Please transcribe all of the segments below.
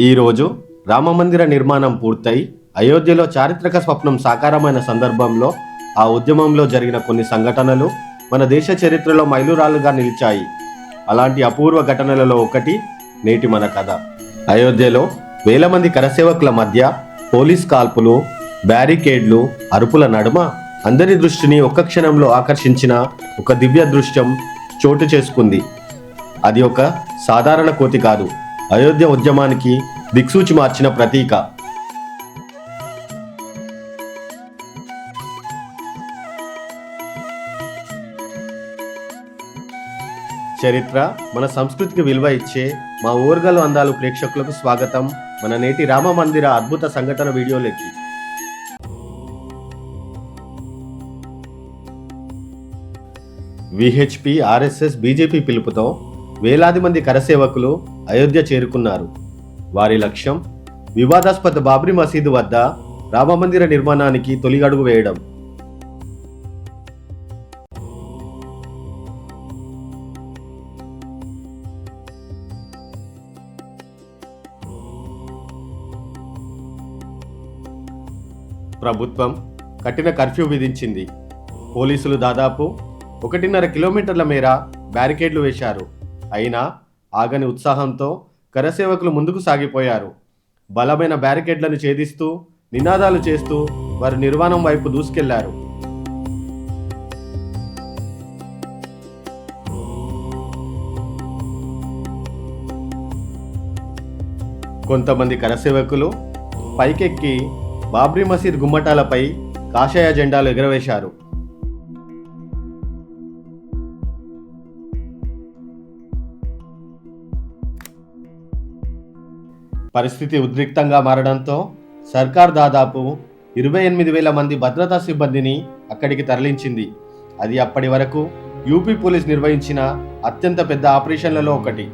ఈరోజు రామమందిర నిర్మాణం పూర్తయి అయోధ్యలో చారిత్రక స్వప్నం సాకారమైన సందర్భంలో ఆ ఉద్యమంలో జరిగిన కొన్ని సంఘటనలు మన దేశ చరిత్రలో మైలురాళ్ళుగా నిలిచాయి. అలాంటి అపూర్వ ఘటనలలో ఒకటి నేటి మన కథ. అయోధ్యలో వేల మంది కరసేవకుల మధ్య పోలీస్ కాల్పులు బ్యారికేడ్లు అరుపుల నడుమ అందరి దృష్టిని ఒక్క క్షణంలో ఆకర్షించిన ఒక దివ్య దృశ్యం చోటు చేసుకుంది. అది ఒక సాధారణ కోతి కాదు. అయోధ్య ఉద్యమానికి దిక్సూచి మార్చిన ప్రతీక. చరిత్ర మన సంస్కృతికి విలువ ఇచ్చే మా ఊర్గలు అందాలు ప్రేక్షకులకు స్వాగతం మన నేటి రామ మందిర అద్భుత సంఘటన వీడియోలకి. విహెచ్పి ఆర్ఎస్ఎస్ బీజేపీ పిలుపుతో వేలాది మంది కరసేవకులు అయోధ్య చేరుకున్నారు. వారి లక్ష్యం వివాదాస్పద బాబ్రీ మసీదు వద్ద రామమందిర నిర్మాణానికి తొలి అడుగు వేయడం. ప్రభుత్వం కఠిన కర్ఫ్యూ విధించింది. పోలీసులు దాదాపు ఒకటిన్నర కిలోమీటర్ల మేర బ్యారికేడ్లు వేశారు. అయినా ఆగని ఉత్సాహంతో కరసేవకులు ముందుకు సాగిపోయారు. బలమైన బ్యారికేడ్లను ఛేదిస్తూ నినాదాలు చేస్తూ వారు నిర్వాణం వైపు దూసుకెళ్ళారు. కొంతమంది కరసేవకులు పైకెక్కి బాబ్రీ మసీద్ గుమ్మటాలపై కాషాయ జెండాలు ఎగరవేశారు. పరిస్థితి ఉద్రిక్తంగా మారడంతో సర్కార్ దాదాపు ఇరవై ఎనిమిది వేల మంది భద్రతా సిబ్బందిని అక్కడికి తరలించింది. అది అప్పటి వరకు యూపీ పోలీస్ నిర్వహించిన అత్యంత పెద్ద ఆపరేషన్లలో ఒకటి.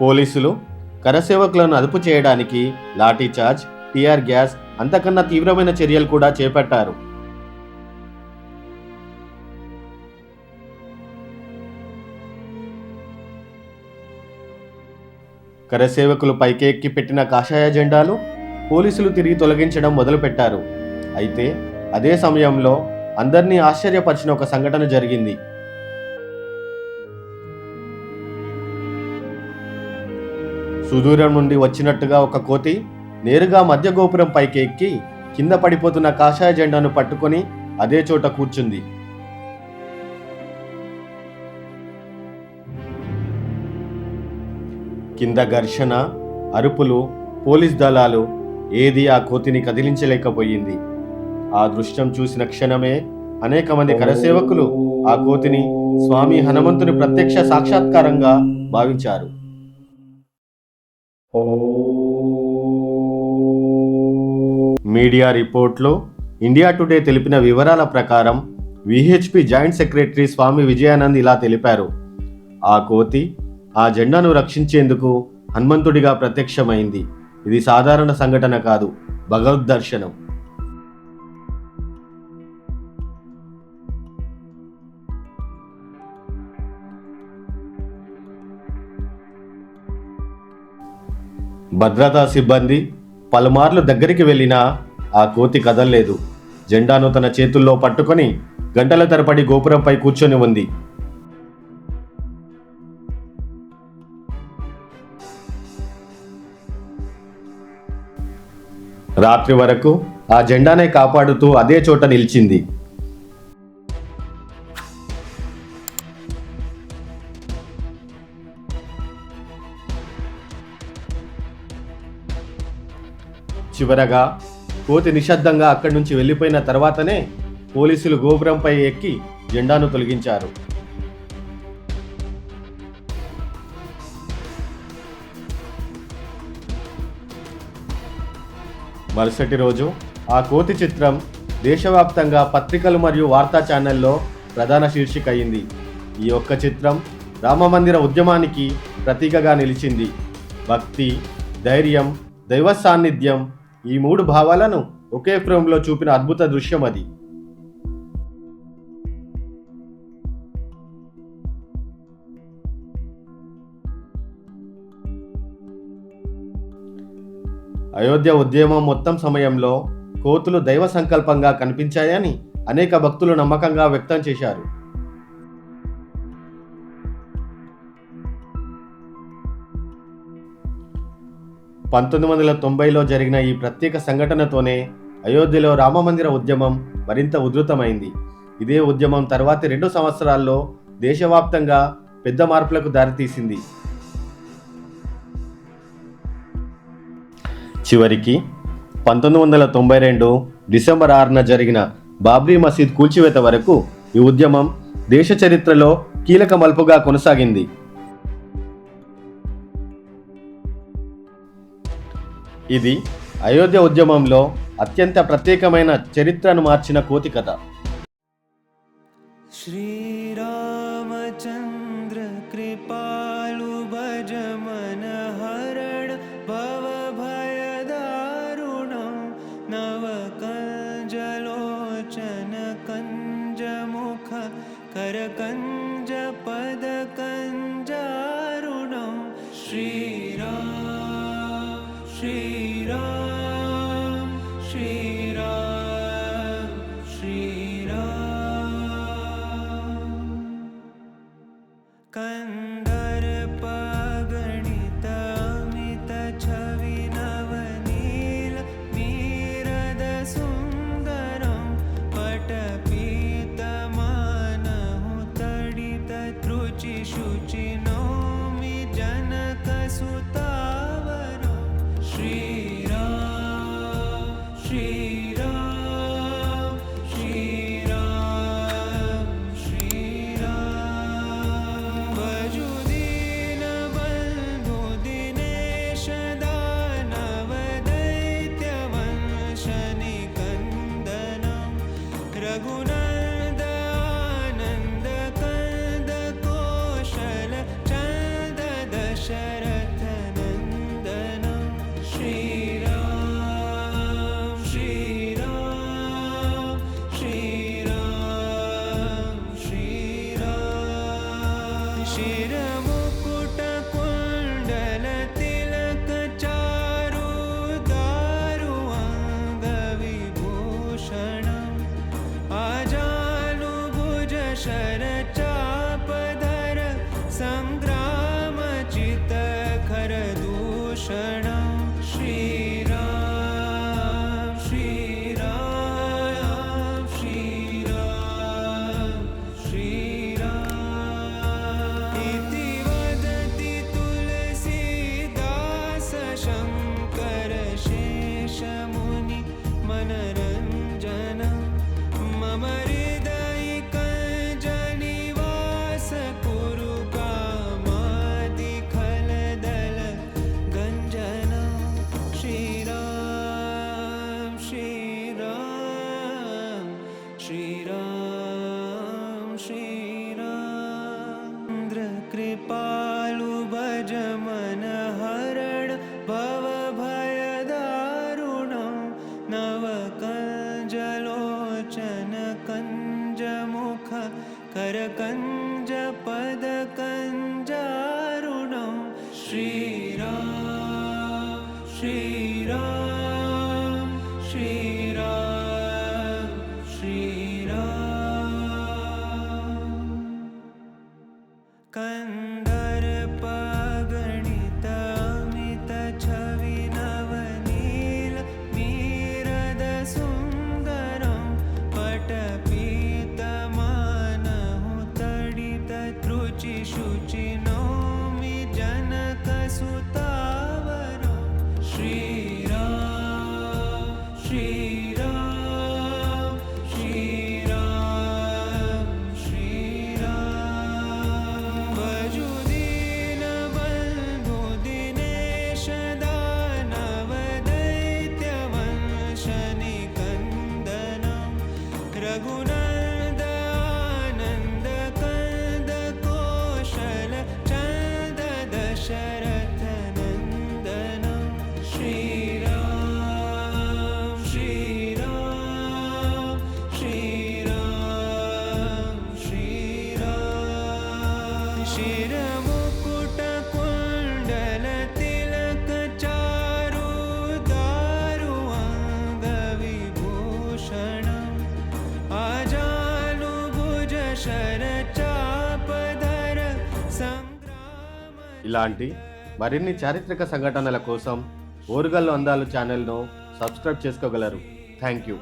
పోలీసులు కరసేవకులను అదుపు చేయడానికి లాఠీచార్జ్ టీఆర్ గ్యాస్ అంతకన్నా తీవ్రమైన చర్యలు కూడా చేపట్టారు. కరసేవకులు పైకెక్కి పెట్టిన కాషాయ జెండాలు పోలీసులు తిరిగి తొలగించడం మొదలుపెట్టారు. అయితే అదే సమయంలో అందరినీ ఆశ్చర్యపరిచిన ఒక సంఘటన జరిగింది. సుదూరం నుండి వచ్చినట్టుగా ఒక కోతి నేరుగా మధ్య గోపురం పైకి ఎక్కి కింద పడిపోతున్న కాషాయ జెండాను పట్టుకొని అదే చోట కూర్చుంది. కింద ఘర్షణ అరుపులు పోలీస్ దళాలు ఏది ఆ కోతిని కదిలించలేకపోయింది. ఆ దృశ్యం చూసిన క్షణమే అనేక మంది కరసేవకులు ఆ కోతిని స్వామి హనుమంతుని ప్రత్యక్ష సాక్షాత్కారంగా భావించారు. మీడియా రిపోర్ట్లో ఇండియా టుడే తెలిపిన వివరాల ప్రకారం VHP joint secretary Swami Vijayanand ఇలా తెలిపారు. ఆ కోతి ఆ జెండాను రక్షించేందుకు హనుమంతుడిగా ప్రత్యక్షమైంది. ఇది సాధారణ సంఘటన కాదు భగవద్ దర్శనం. భద్రతా సిబ్బంది పలుమార్లు దగ్గరికి వెళ్ళినా ఆ కోతి కదల్లేదు. జెండాను తన చేతుల్లో పట్టుకొని గంటల తరబడి గోపురంపై కూర్చొని ఉంది. రాత్రి వరకు ఆ జెండానే కాపాడుతూ అదే చోట నిలిచింది. చివరగా కోతి నిశ్శబ్దంగా అక్కడి నుంచి వెళ్ళిపోయిన తర్వాతనే పోలీసులు గోపురంపై ఎక్కి జెండాను తొలగించారు. మరుసటి రోజు ఆ కోతి చిత్రం దేశవ్యాప్తంగా పత్రికలు మరియు వార్తా ఛానల్లో ప్రధాన శీర్షిక అయింది ఈ ఒక్క చిత్రం రామమందిర ఉద్యమానికి ప్రతీకగా నిలిచింది. భక్తి ధైర్యం దైవ సాన్నిధ్యం ఈ మూడు భావాలను ఒకే ఫ్రేమ్లో చూపిన అద్భుత దృశ్యం అది. అయోధ్య ఉద్యమం మొత్తం సమయంలో కోతులు దైవ సంకల్పంగా కనిపించాయని అనేక భక్తులు నమ్మకంగా వ్యక్తం చేశారు. పంతొమ్మిది వందల తొంభైలో జరిగిన ఈ ప్రత్యేక సంఘటనతోనే అయోధ్యలో రామమందిర ఉద్యమం మరింత ఉధృతమైంది. ఇదే ఉద్యమం తర్వాతి రెండు సంవత్సరాల్లో దేశవ్యాప్తంగా పెద్ద మార్పులకు దారితీసింది. చివరికి పంతొమ్మిది వందల తొంభై రెండు డిసెంబర్ ఆరున జరిగిన బాబ్రీ మసీద్ కూల్చివేత వరకు ఈ ఉద్యమం దేశ చరిత్రలో కీలక మలుపుగా కొనసాగింది. ఇది అయోధ్య ఉద్యమంలో అత్యంత ప్రత్యేకమైన చరిత్రను మార్చిన కోతి కథ. శ్రీ लोचन कञ्जमुख करकञ्जपदकञ्जारुणं। श्रीरा श्रीरा श्रीरा श्रीरा कन्द Shira मनरञ्जनं मम श्रीरा श्रीरा ఇలాంటి మరిన్ని చారిత్రక సంఘటనల కోసం ఓరుగల్లు అందాలు ఛానల్ను సబ్స్క్రైబ్ చేసుకోగలరు. Thank you.